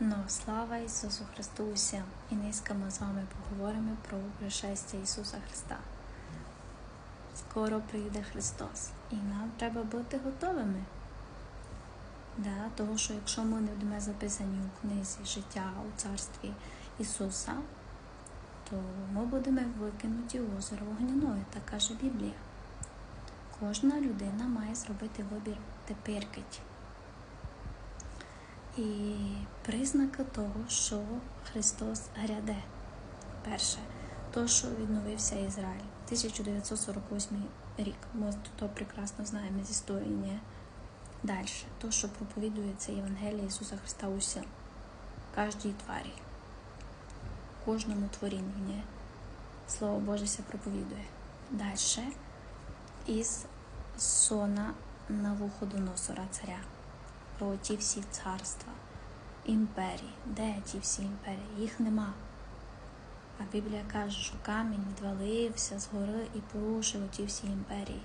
Ну, слава Ісусу Христу усім! І низько ми з вами поговоримо про пришестя Ісуса Христа. Скоро прийде Христос, і нам треба бути готовими. Да, того, що якщо ми не будемо записані у книзі життя у царстві Ісуса, то ми будемо викинуті у озеро вогняної, так каже Біблія. Кожна людина має зробити вибір теперкить. І признаки того, що Христос гряде. Перше, то, що відновився Ізраїль. 1948 рік. Ми то прекрасно знаємо з історії. Ні? Далі, то, що проповідується Євангелія Ісуса Христа усім. Кожній тварі, кожному творінню. Ні? Слово Боже ся проповідує. Далі із сона Навуходоносора царя про ті всі царства, імперії. Де ті всі імперії? Їх нема. А Біблія каже, що камінь відвалився з гори і порушив ті всі імперії.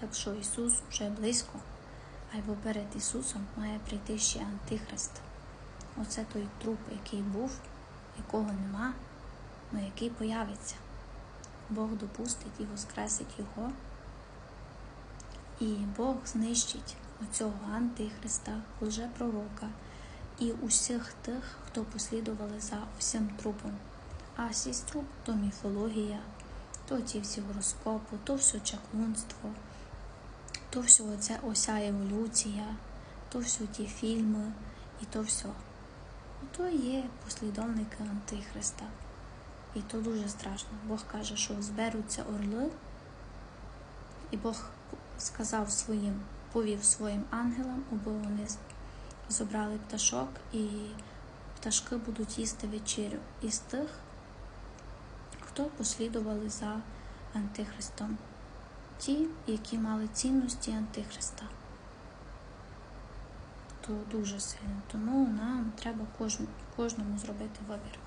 Так що Ісус вже близько, або перед Ісусом має прийти ще Антихрист. Оце той труп, який був, якого нема, але який появиться. Бог допустить і воскресить його, і Бог знищить оцього антихриста, лжепророка і усіх тих, хто послідували за усім трупом. А сістру то міфологія, то ті всі гороскопи, то все чаклунство, то все оця ося еволюція, то все ті фільми і то все. То є послідовники Антихриста. І то дуже страшно. Бог каже, що зберуться орли, і Бог сказав своїм, повів своїм ангелам, аби вони зібрали пташок, і пташки будуть їсти вечерю із тих, хто послідували за Антихристом, ті, які мали цінності Антихриста. То дуже сильно. Тому нам треба кожному зробити вибір.